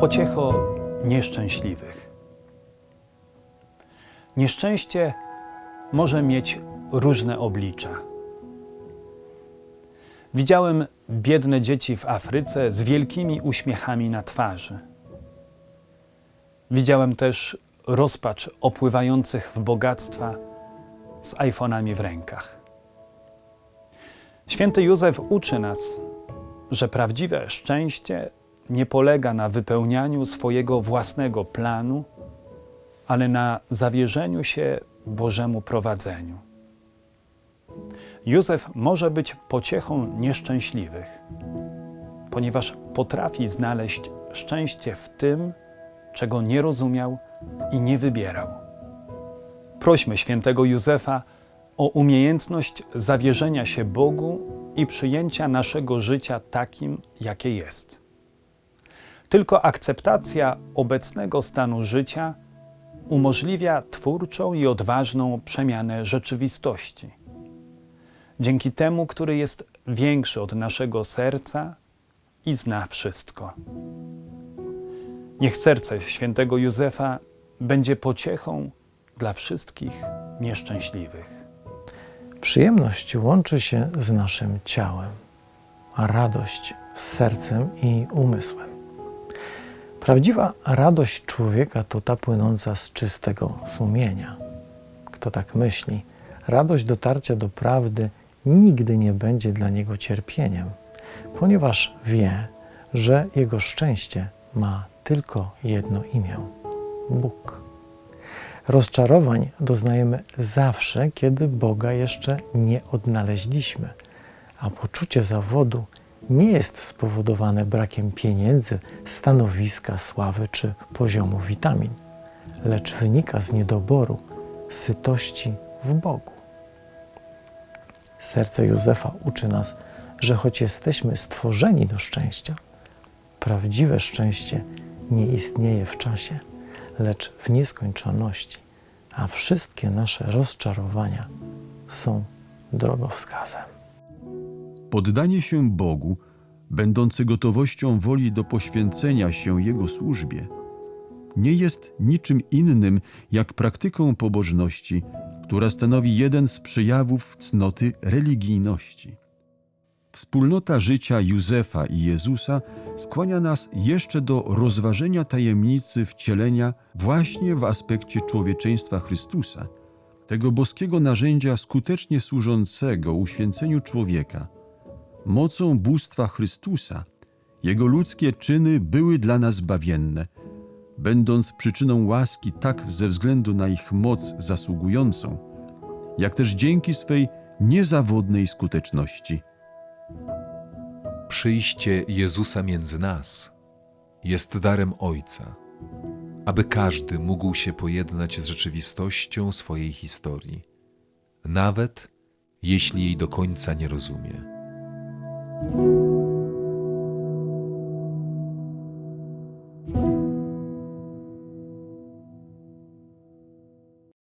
Pociecho nieszczęśliwych. Nieszczęście może mieć różne oblicza. Widziałem biedne dzieci w Afryce z wielkimi uśmiechami na twarzy. Widziałem też rozpacz opływających w bogactwa z iPhone'ami w rękach. Święty Józef uczy nas, że prawdziwe szczęście nie polega na wypełnianiu swojego własnego planu, ale na zawierzeniu się Bożemu prowadzeniu. Józef może być pociechą nieszczęśliwych, ponieważ potrafi znaleźć szczęście w tym, czego nie rozumiał i nie wybierał. Prośmy świętego Józefa o umiejętność zawierzenia się Bogu i przyjęcia naszego życia takim, jakie jest. Tylko akceptacja obecnego stanu życia umożliwia twórczą i odważną przemianę rzeczywistości. Dzięki temu, który jest większy od naszego serca i zna wszystko. Niech serce świętego Józefa będzie pociechą dla wszystkich nieszczęśliwych. Przyjemność łączy się z naszym ciałem, a radość z sercem i umysłem. Prawdziwa radość człowieka to ta płynąca z czystego sumienia. Kto tak myśli, radość dotarcia do prawdy nigdy nie będzie dla niego cierpieniem, ponieważ wie, że jego szczęście ma tylko jedno imię Bóg. Rozczarowań doznajemy zawsze, kiedy Boga jeszcze nie odnaleźliśmy, a poczucie zawodu nie jest spowodowane brakiem pieniędzy, stanowiska, sławy czy poziomu witamin, lecz wynika z niedoboru sytości w Bogu. Serce Józefa uczy nas, że choć jesteśmy stworzeni do szczęścia, prawdziwe szczęście nie istnieje w czasie, lecz w nieskończoności, a wszystkie nasze rozczarowania są drogowskazem. Poddanie się Bogu, będący gotowością woli do poświęcenia się Jego służbie, nie jest niczym innym jak praktyką pobożności, która stanowi jeden z przejawów cnoty religijności. Wspólnota życia Józefa i Jezusa skłania nas jeszcze do rozważenia tajemnicy wcielenia właśnie w aspekcie człowieczeństwa Chrystusa, tego boskiego narzędzia skutecznie służącego uświęceniu człowieka. Mocą bóstwa Chrystusa jego ludzkie czyny były dla nas bawienne, będąc przyczyną łaski tak ze względu na ich moc zasługującą, jak też dzięki swej niezawodnej skuteczności. Przyjście Jezusa między nas jest darem Ojca, aby każdy mógł się pojednać z rzeczywistością swojej historii, nawet jeśli jej do końca nie rozumie.